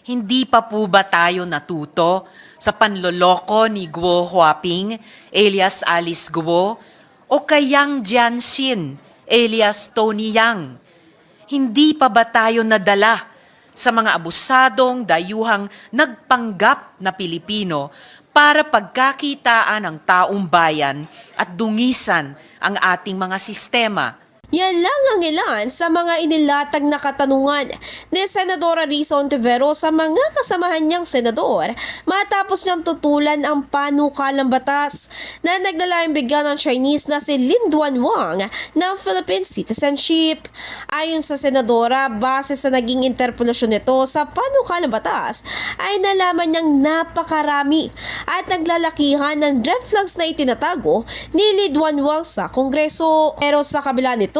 Hindi pa po ba tayo natuto sa panloloko ni Guo Huaping, alias Alice Guo, o kay Yang Jianxin, alias Tony Yang? Hindi pa ba tayo nadala sa mga abusadong dayuhang nagpanggap na Pilipino para pagkakitaan ang taong bayan at dungisan ang ating mga sistema? Yan lang ang ilan sa mga inilatag na katanungan ni Senadora Risa Ontivero sa mga kasamahan niyang senador matapos niyang tutulan ang panukalang batas na naglalayong bigyan ng Chinese na si Lin Duan Wang ng Philippine citizenship. Ayon sa senadora, base sa naging interpelasyon nito sa panukalang batas ay nalaman niyang napakarami at naglalakihan ng red flags na itinatago ni Lin Duan Wang sa Kongreso. Pero sa kabila nito,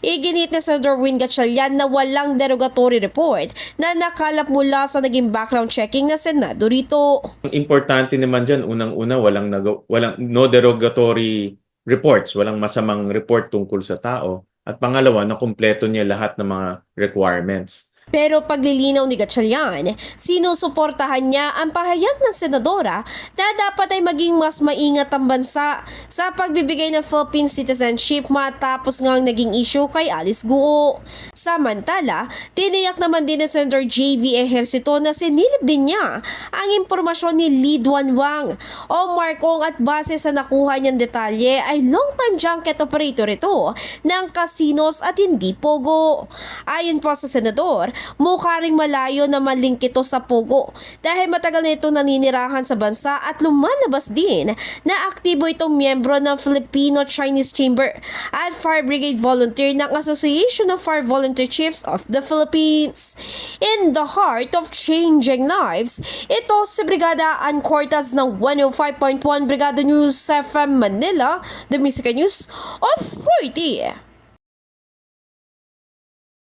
iginit na Senator Win Gatchalian na walang derogatory report na nakalap mula sa naging background checking na Senado rito. Ang importante naman dyan, unang-una, walang, walang no derogatory reports, walang masamang report tungkol sa tao. At pangalawa, na kumpleto niya lahat ng mga requirements. Pero paglilinaw ni Gatchalian, sinusuportahan niya ang pahayag ng senadora na dapat ay maging mas maingat ang bansa sa pagbibigay ng Philippine citizenship matapos nga ang naging issue kay Alice Guo. Samantala, tiniyak naman din ni Senator JV Ejercito na sinilip din niya ang impormasyon ni Lee Duan Wang o Markong at base sa nakuha niyang detalye ay long-time junket operator ito ng casinos at hindi pogo. Ayon pa sa senador, mukha ring malayo na malink ito sa pogo dahil matagal na ito naninirahan sa bansa at lumalabas din na aktibo itong miyembro ng Filipino-Chinese Chamber at Fire Brigade Volunteer ng Association of Fire Volunteer Chiefs of the Philippines. In the heart of changing lives, ito si Brigada Ann Cortez ng 105.1 Brigada News FM Manila, the Music News Authority.